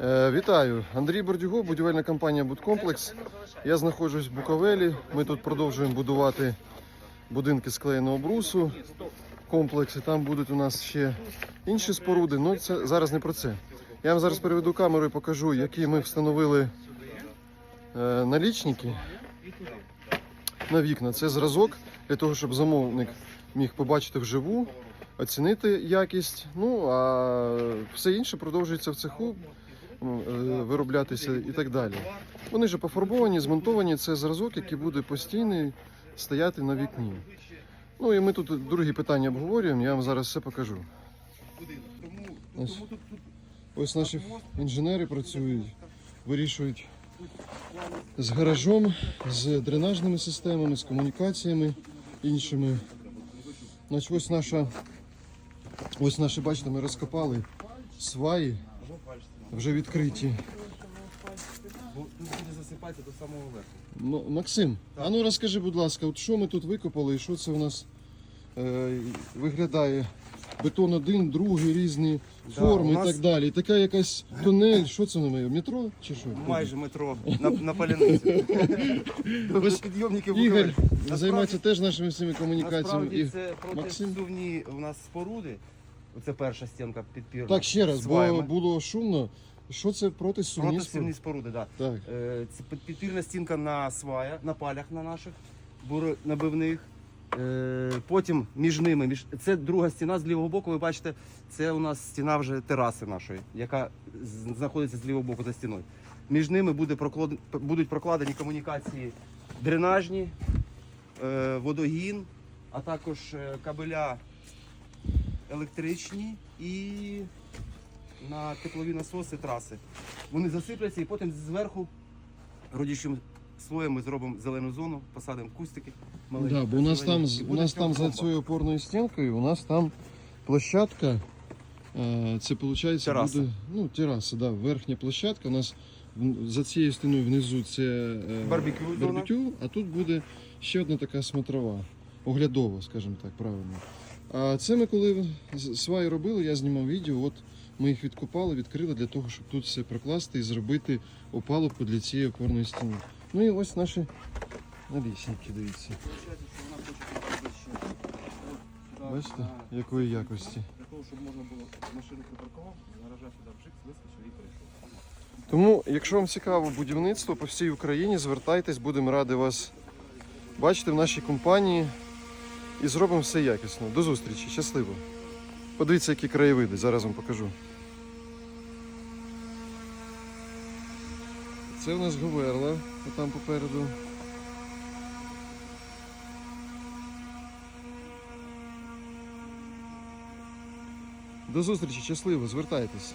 Е, Вітаю, Андрій Бордюго, будівельна компанія Будкомплекс. Я знаходжусь в Буковелі. Ми тут продовжуємо будувати будинки з клеєного брусу, комплекси. Там будуть у нас ще інші споруди. Ну це зараз не про це. Я вам зараз переведу камеру і покажу, які ми встановили е, налічники на вікна. Це зразок для того, щоб замовник міг побачити вживу, оцінити якість. Ну а все інше продовжується в цеху вироблятися і так далі. Вони вже пофарбовані, змонтовані. Це зразок, який буде постійний стояти на вікні. Ну і ми тут другі питання обговорюємо. Я вам зараз все покажу. Ось, ось наші інженери працюють, вирішують з гаражом, з дренажними системами, з комунікаціями іншими. Значить, ось наша, ось наші, бачите, ми розкопали сваї, вже відкриті. Бо тут буде засипатися до самого верху. М- Максим, а ну розкажи, будь ласка, от що ми тут викопали і що це у нас е, виглядає? Бетон один, другий, різні Да, форми у і так далі. Така якась тунель, що це на мене? Метро чи що? Майже метро на, на паляниці. Ось Підйомники Ігор Насправді- займається теж нашими всіми комунікаціями. Насправді І... це Максим? протисувні у нас споруди. Оце перша стінка підпірна. Так, ще раз, бо Сваями. було шумно. Що це проти сумні Протисувні споруди, так. Так. Е, Це під- підпірна стінка на свая, на палях на наших, буронабивних. Е, Потім між ними, між... це друга стіна з лівого боку. Ви бачите, це у нас стіна вже тераси нашої, яка з- знаходиться з лівого боку за стіною. Між ними буде проклад... будуть прокладені комунікації дренажні, е, водогін, а також е, кабеля електричні і на теплові насоси траси. Вони засипляться і потім зверху родючим слоєм ми зробимо зелену зону, посадимо кустики. маленькі, Да, бо у нас там, і у буде нас там за цією опорною стінкою, у нас там площадка. е, Це виходить Тераса. буде ну, тераса, да, верхня площадка. У нас в- за цією стіною внизу це е, Барбекю зона. барбекю, а тут буде ще одна така смотрова, оглядова, скажімо так, правильно. А це ми коли сваї робили, я знімав відео. От ми їх відкопали, відкрили для того, щоб тут все прокласти і зробити опалубку для цієї опорної стіни. Ну і ось наші налісники, дивіться. Бачите, якої якості. Для того, щоб можна було машину припаркував, гаража сюди вжик, вискочив і прийшов. Тому, якщо вам цікаво будівництво по всій Україні, звертайтесь, будемо раді вас бачити в нашій компанії і зробимо все якісно. До зустрічі, щасливо. Подивіться, які краєвиди, зараз вам покажу. Це у нас Говерла, там попереду. До зустрічі, щасливо, звертайтесь.